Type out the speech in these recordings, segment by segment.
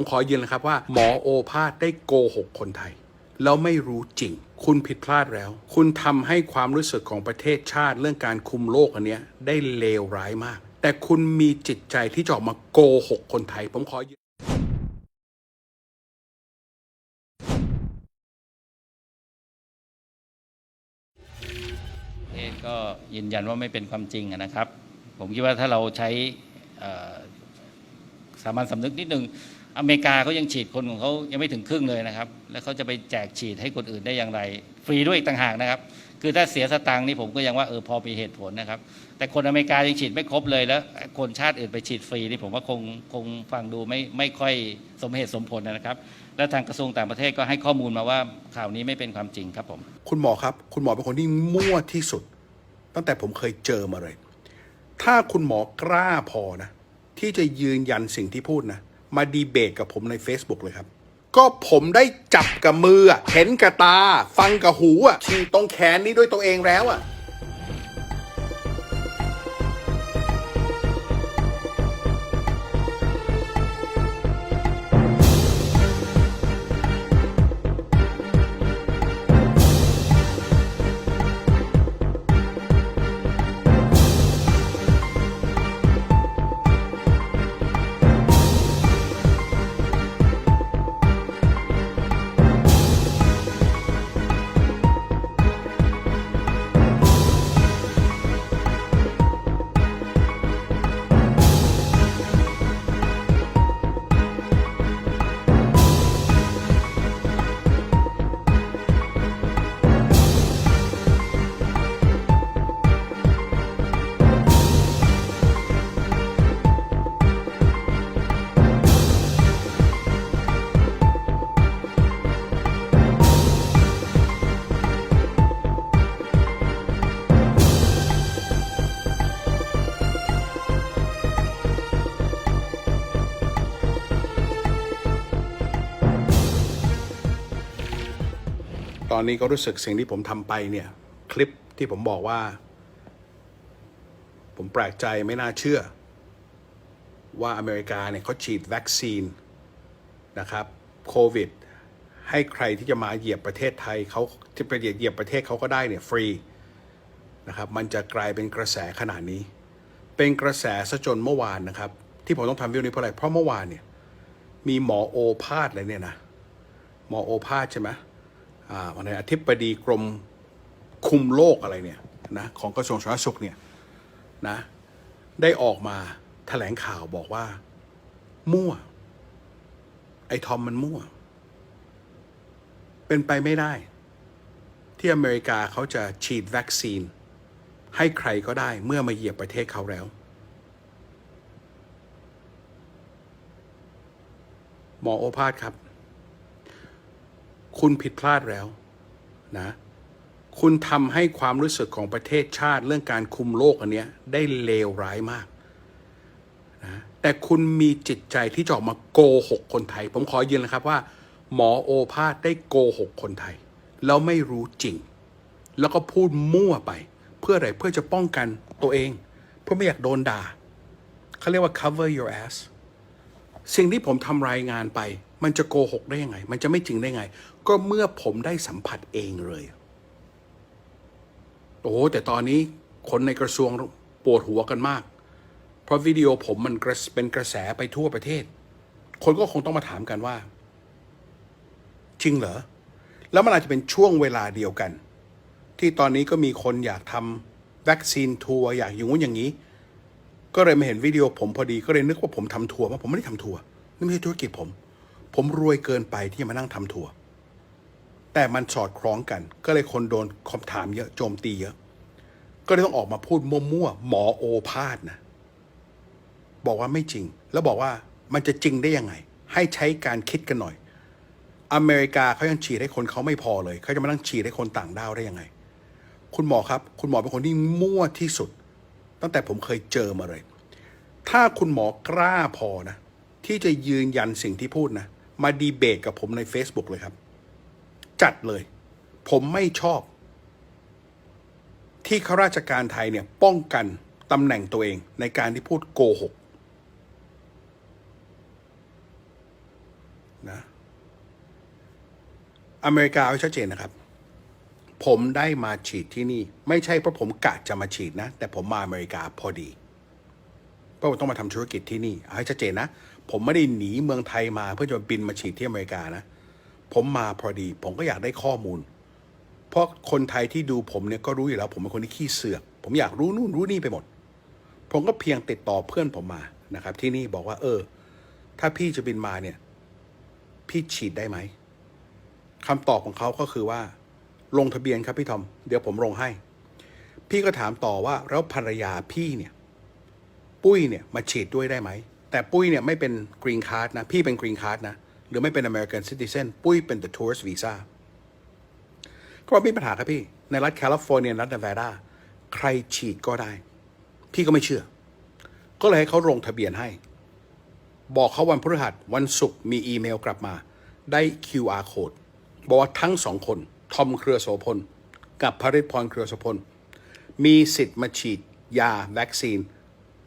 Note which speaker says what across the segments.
Speaker 1: ผมขอยืนเลยครับว่าหมอโอภาสได้โกหกคนไทย แล้วไม่รู้จริง คุณผิดพลาดแล้ว คุณทำให้ความรู้สึกของประเทศชาติเรื่องการคุมโลกอันเนี้ยได้เลวร้ายมาก แต่คุณมีจิตใจที่จะออกมาโกหกคนไทย ผมขอยืน
Speaker 2: เอ๊ะก็ยืนยันว่าไม่เป็นความจริงนะครับ ผมคิดว่าถ้าเราใช้สามัญสำนึกนิดนึง อเมริกาเขายังฉีดคนของเขายังไม่ถึงครึ่งเลยนะครับ แล้วเขาจะไปแจกฉีดให้คนอื่นได้อย่างไร ฟรีด้วยอีกต่างหากนะครับ คือถ้าเสียสตังค์นี่ผมก็ยังว่าเออพอมีเหตุผลนะครับ แต่คนอเมริกายังฉีดไม่ครบเลยแล้ว คนชาติอื่นไปฉีดฟรีนี่ผมว่าคงคงฟังดูไม่ไม่ค่อยสมเหตุสมผลนะครับ และทางกระทรวงต่างประเทศก็ให้ข้อมูลมาว่าข่าวนี้ไม่เป็นความจริงครับผม
Speaker 1: คุณหมอครับ คุณหมอเป็นคนที่มั่วที่สุด ตั้งแต่ผมเคยเจอมาเลย ถ้าคุณหมอกล้าพอนะที่จะยืนยันสิ่งที่พูดนะ มาดีเบตกับผมใน Facebook เลยครับ ก็ผมได้จับกับมืออะเห็นกับตา ฟังกับหูอะฉีดตรงแขนนี้ด้วยตัวเองแล้วอะ ตอนนี้ก็รู้สึกสิ่งที่ผมทำไปเนี่ย คลิปที่ผมบอกว่า ผมแปลกใจไม่น่าเชื่อ ว่าอเมริกาเนี่ยเขาฉีดวัคซีนนะครับโควิด ให้ใครที่จะมาเหยียบประเทศไทยเขาที่ไปเหยียบประเทศเขาก็ได้เนี่ยฟรีนะครับมันจะกลายเป็นกระแสขนาดนี้ เป็นกระแสซะจนเมื่อวานนะครับ ที่ผมต้องทำวิดีโอนี้เพราะอะไรเพราะเมื่อวานเนี่ยมีหมอโอภาสเลยเนี่ยนะหมอโอภาสใช่ไหม วันนี้อธิบดีกรมคุมโรคอะไรเนี่ยนะของกระทรวงสาธารณสุขเนี่ยนะได้ออกมาแถลงข่าวบอกว่า มั่ว ไอ้ทอมมันมั่ว เป็นไปไม่ได้ ที่อเมริกาเขาจะฉีดวัคซีน ให้ใครก็ได้เมื่อมาเหยียบประเทศเขาแล้ว หมอโอภาสครับ คุณผิดพลาดแล้วนะคุณทำให้ความรู้สึกของประเทศชาติเรื่องการคุมโลกอันเนี้ยได้เลวร้ายมากนะแต่คุณมีจิตใจที่จะออกมาโกหกคนไทย ผมขอยืนนะครับว่า หมอโอภาสได้โกหกคนไทย แล้วไม่รู้จริง แล้วก็พูดมั่วไป เพื่ออะไรเพื่อจะป้องกันตัวเอง เพื่อไม่อยากโดนด่าเขาเรียกว่า cover your ass สิ่งที่ผมทำรายงานไป มันจะโกหกได้ยังไง มันจะไม่จริงได้ไง ก็เมื่อผมได้สัมผัสเองเลย โอ้แต่ตอนนี้คนในกระทรวงปวดหัวกันมาก เพราะวิดีโอผมมันเป็นกระแสไปทั่วประเทศ คนก็คงต้องมาถามกันว่า จริงเหรอ แล้วมันอาจจะเป็นช่วงเวลาเดียวกัน ที่ตอนนี้ก็มีคนอยากทำวัคซีนทัวร์อยากอย่างงู้นอย่างนี้ ก็เลยมาเห็นวิดีโอผมพอดีก็เลยนึกว่าผมทำทัวร์มาผมไม่ได้ทำทัวร์นี่ไม่ใช่ธุรกิจผม ผมรวยเกินไปที่จะมานั่งทำทัวร์แต่มันสอดคล้องกัน ก็เลยคนโดนคำถามเยอะโจมตีเยอะ ก็เลยต้องออกมาพูดมั่วๆหมอโอภาสนะ บอกว่าไม่จริง แล้วบอกว่ามันจะจริงได้ยังไง ให้ใช้การคิดกันหน่อย อเมริกาเขายังฉีดให้คนเขาไม่พอเลย เขาจะมานั่งฉีดให้คนต่างด้าวได้ยังไง คุณหมอครับ คุณหมอเป็นคนที่มั่วที่สุด ตั้งแต่ผมเคยเจอมาเลย ถ้าคุณหมอกล้าพอนะ ที่จะยืนยันสิ่งที่พูดนะ มาดีเบตกับผมใน Facebook เลยครับ จัดเลย ผมไม่ชอบ ที่ข้าราชการไทยเนี่ย ป้องกันตำแหน่งตัวเองในการที่พูดโกหกนะอเมริกาเอาชัดเจนนะครับ ผมได้มาฉีดที่นี่ ไม่ใช่เพราะผมกะจะมาฉีดนะ แต่ผมมาอเมริกาพอดี เพราะผมต้องมาทำธุรกิจที่นี่ให้ชัดเจนนะ ผมไม่ได้หนีเมืองไทยมาเพื่อจะบินมาฉีดที่อเมริกานะ ผมมาพอดี ผมก็อยากได้ข้อมูล เพราะคนไทยที่ดูผมเนี่ยก็รู้อยู่แล้ว ผมเป็นคนที่ขี้เสือก ผมอยากรู้นู่นรู้นี่ไปหมด ผมก็เพียงติดต่อเพื่อนผมมานะครับ ที่นี่บอกว่า เออ ถ้าพี่จะบินมาเนี่ย พี่ฉีดได้ไหมคำตอบของเขาก็คือว่า ลงทะเบียนครับพี่ทอม เดี๋ยวผมลงให้ พี่ก็ถามต่อว่าแล้วภรรยาพี่เนี่ย ปุ้ยเนี่ยมาฉีดด้วยได้ไหม แต่ปุ้ยเนี่ยไม่เป็นกรีนคาร์ดนะ พี่เป็นกรีนคาร์ดนะ หรือไม่เป็นอเมริกันซิติเซนปุ้ยเป็น the tourist visa ก็ไม่มีปัญหาครับพี่ ในรัฐแคลิฟอร์เนียรัฐเนวาดาใครฉีดก็ได้ พี่ก็ไม่เชื่อ ก็เลยให้เขาลงทะเบียนให้ บอกเขาวันพฤหัสวันศุกร์มีอีเมลกลับมา ได้ QR code บอกว่าทั้งสองคน ทอมเครือโสพล กับพริตพรเครือโสพล มีสิทธิ์มาฉีดยาวัคซีน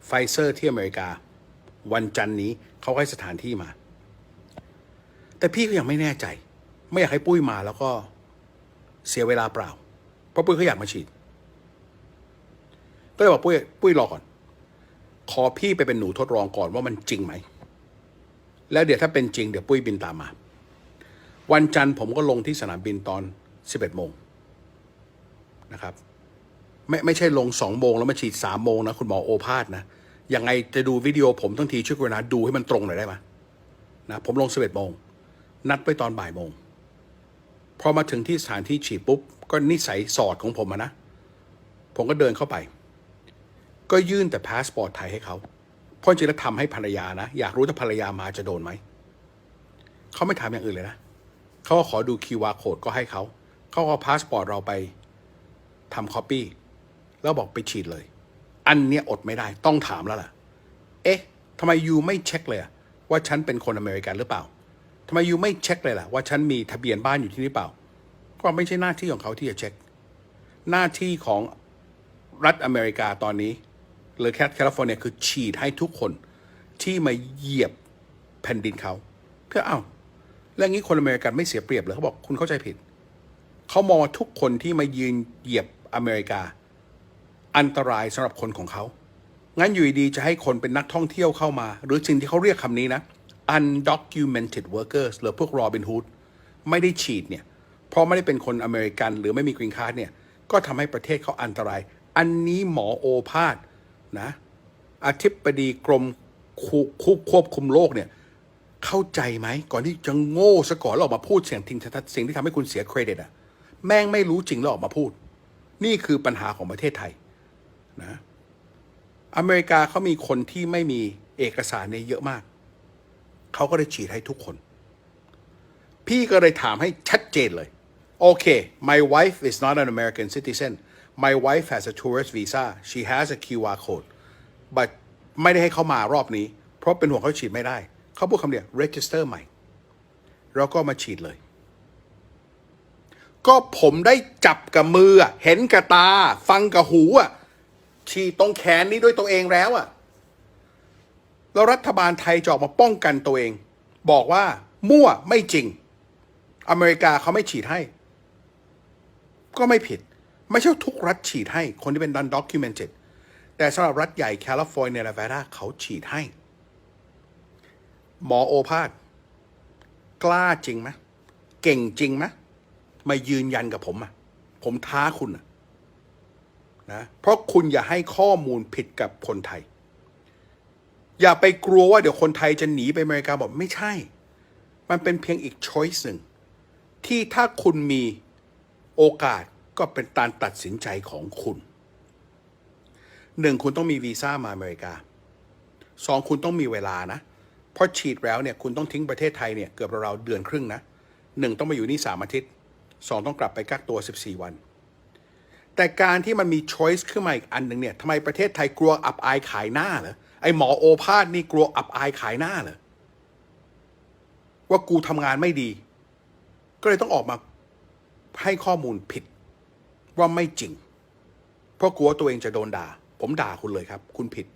Speaker 1: ไฟเซอร์ที่อเมริกา วันจันนี้เขาให้สถานที่มา แต่พี่ก็ยังไม่แน่ใจ ไม่อยากให้ปุ้ยมาแล้วก็เสียเวลาเปล่า เพราะปุ้ยเขาอยากมาฉีด ก็เลยบอกปุ้ยปุ้ยรอก่อน ขอพี่ไปเป็นหนูทดลองก่อนว่ามันจริงไหม แล้วเดี๋ยวถ้าเป็นจริงเดี๋ยวปุ้ยบินตามมา วันจันทร์ผมก็ลงที่สนามบินตอน 11โมงนะครับ ไม่ไม่ใช่ลง2โมงแล้วมาฉีด3โมงนะคุณหมอโอภาสนะยังไงจะดูวิดีโอผมทั้งทีช่วยกรุณาดูให้มันตรงหน่อยได้ไหมนะผมลง11โมงนัดไปตอนบ่ายโมงพอมาถึงที่สถานที่ฉีดปุ๊บ ก็นิสัยสอดของผมนะ ผมก็เดินเข้าไป ก็ยื่นแต่พาสปอร์ตไทยให้เขาเพราะจริงแล้วทำให้ภรรยานะ อยากรู้ถ้าภรรยามาจะโดนไหม เขาไม่ถามอย่างอื่นเลยนะ เขาก็ขอดู QR code ก็ให้เขา เขาก็เอาพาสปอร์ตเราไปทำคอปปี้ แล้วบอกไปฉีดเลย อันเนี้ยอดไม่ได้ต้องถามแล้วล่ะ เอ๊ะทำไมยูไม่เช็คเลยอะว่าฉันเป็นคนอเมริกันหรือเปล่าทำไมยูไม่เช็คเลยล่ะ ว่าฉันมีทะเบียนบ้านอยู่ที่นี่เปล่า ก็ไม่ใช่หน้าที่ของเขาที่จะเช็ค หน้าที่ของรัฐอเมริกาตอนนี้หรือแคทแคลิฟอร์เนียคือฉีดให้ทุกคนที่มาเหยียบแผ่นดินเขาเพื่อเอ้าแล้วงี้คนอเมริกันไม่เสียเปรียบเลยเขาบอกคุณเข้าใจผิด เขามองว่าทุกคนที่มายืนเหยียบอเมริกา อันตรายสำหรับคนของเขา งั้นอยู่ดีๆจะให้คนเป็นนักท่องเที่ยวเข้ามา หรือสิ่งที่เขาเรียกคำนี้นะ undocumented workers หรือพวก Robin Hood ไม่ได้ฉีดเนี่ย เพราะไม่ได้เป็นคนอเมริกัน หรือไม่มีกรีนคาร์ดเนี่ย ก็ทำให้ประเทศเขาอันตราย อันนี้หมอโอภาสนะอธิบดีกรมคุคควบคุมโรคเนี่ยเข้าใจไหมก่อนที่จะโง่ซะก่อนแล้วออกมาพูดเสียงทิ้งทัดสิ่งที่ทำให้คุณเสียเครดิตอะแม่งไม่รู้จริงแล้วออกมาพูด นี่คือปัญหาของประเทศไทย นะอเมริกาเขามีคนที่ไม่มีเอกสารเนี่ยเยอะมาก เขาก็เลยฉีดให้ทุกคน พี่ก็เลยถามให้ชัดเจนเลย โอเค my wife is not an American citizen my wife has a tourist visa she has a QR code but ไม่ได้ให้เขามารอบนี้ เพราะเป็นห่วงเขาฉีดไม่ได้ เขาพูดคำเดียว register ใหม่ แล้วก็มาฉีดเลย ก็ผมได้จับกับมือ เห็นกับตา ฟังกับหูอะ ฉีดตรงแขนนี้ด้วยตัวเองแล้วอะแล้วรัฐบาลไทยจะออกมาป้องกันตัวเอง บอกว่ามั่วไม่จริง อเมริกาเขาไม่ฉีดให้ ก็ไม่ผิด ไม่ใช่ทุกรัฐฉีดให้ คนที่เป็น non documented แต่สำหรับรัฐใหญ่แคลิฟอร์เนียและเวดาเขาฉีดให้ หมอโอภาสกล้าจริงไหมเก่งจริงไหมมายืนยันกับผมอะผมท้าคุณอะ นะเพราะคุณอย่าให้ข้อมูลผิดกับคนไทย อย่าไปกลัวว่าเดี๋ยวคนไทยจะหนีไปอเมริกาบอกไม่ใช่ มันเป็นเพียงอีกช้อยส์หนึ่งที่ถ้าคุณมีโอกาสก็เป็นการตัดสินใจของคุณหนึ่งคุณต้องมีวีซ่ามาอเมริกาสองคุณต้องมีเวลานะเพราะฉีดแล้วเนี่ยคุณต้องทิ้งประเทศไทยเนี่ยเกือบราวๆเดือนครึ่งนะหนึ่งต้องมาอยู่นี่สามอาทิตย์สองต้องกลับไปกักตัว 14 วัน แต่การที่มันมีช้อยส์ขึ้นมาอีกอันหนึ่งเนี่ยทำไมประเทศไทยกลัวอับอายขายหน้าเหรอไอหมอโอภาสนี่กลัวอับอายขายหน้าเหรอว่ากูทำงานไม่ดี ก็เลยต้องออกมาให้ข้อมูลผิด ว่าไม่จริง เพราะกลัวตัวเองจะโดนด่า ผมด่าคุณเลยครับ คุณผิด